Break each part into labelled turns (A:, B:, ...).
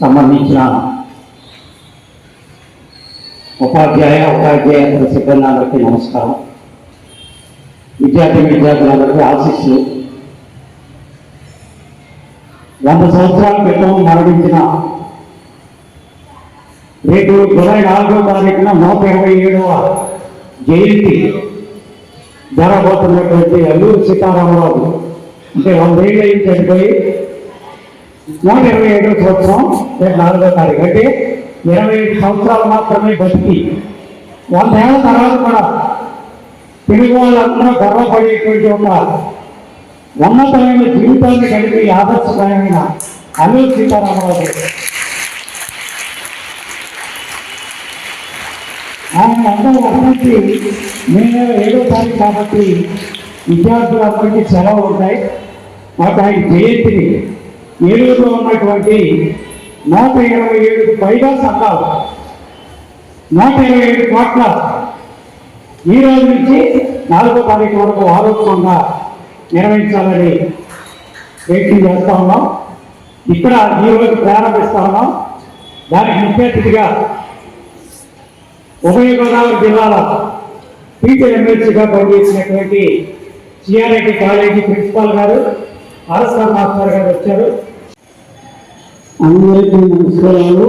A: సంబంధించిన ఉపాధ్యాయ ఉపాధ్యాయ సిబ్బంది నమస్కారం. విద్యార్థి విద్యార్థులందరికీ ఆశిస్సులు. వంద సంవత్సరాల క్రితం మరణించిన రేపు జూలై నాలుగో తారీఖున నూట ఇరవై ఏడవ జయంతి జరగబోతున్నటువంటి అల్లూరు సీతారామరాజు. అంటే వందేళ్ళు అయింది చనిపోయి నూట ఇరవై ఏడవ సంవత్సరం రేపు నాలుగో తారీఖు. అంటే ఇరవై ఐదు సంవత్సరాలు మాత్రమే బతికి. వంద ఏళ్ళ తర్వాత కూడా తెలుగు వాళ్ళందరూ గర్వపడేటువంటి ఒక ఉన్నతమైన జీవితాన్ని కలిపి ఆదర్శమైన అల్లూరు సీతారామరాజు ఆయన అందరూ అభివృద్ధి నేను ఏడో తారీఖు కాబట్టి విద్యార్థులందరికీ సెలవు ఉంటాయి. మాకు ఆయన జయంతిని ఏలూరులో ఉన్నటువంటి నూట ఇరవై ఏడు పైగా సంఘాలు నూట ఇరవై ఏడు కోట్ల ఈ రోజు నుంచి నాలుగో తారీఖు వరకు ఆరోగ్యంగా నిర్వహించాలని ప్రయత్నం చేస్తా ఉన్నాం. ఇక్కడ ఈ రోజు ప్రారంభిస్తా ఉన్నాం. దానికి ముఖ్య అతిథిగా ఉభయ గోదావరి జిల్లాల టీచర్ ఎమ్మెల్సీగా పనిచేసినటువంటి సిఆర్ఐటి కాలేజీ ప్రిన్సిపాల్ గారు ఆర్ఎస్ఆర్ మాస్టర్ గారు వచ్చారు. అందరికీ నమస్కారాలు.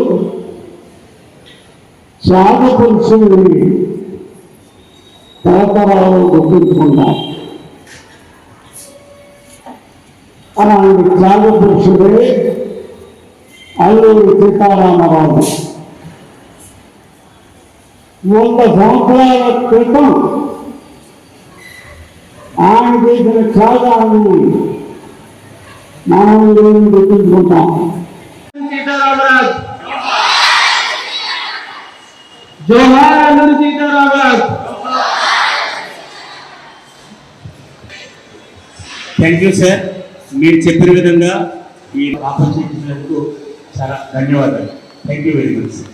A: చాలా పురుషుని తరతరాలు గుర్తించుకుంటాం. అలాంటి త్యాగ పురుషుడే అల్లూరి సీతారామరాజు వంద సంవత్సరాల క్రితం ఆయన చేసిన త్యాగాన్ని మనం ఈరోజు గుర్తుంచుకుంటాం
B: సీతారామరాజ్ జోహార్ Alluri Sitaramaraj
C: thank you sir మీరు చెప్పిన విధంగా ఈ ఆపర్చునిటీలకు చాలా ధన్యవాదాలు. Thank you very much sir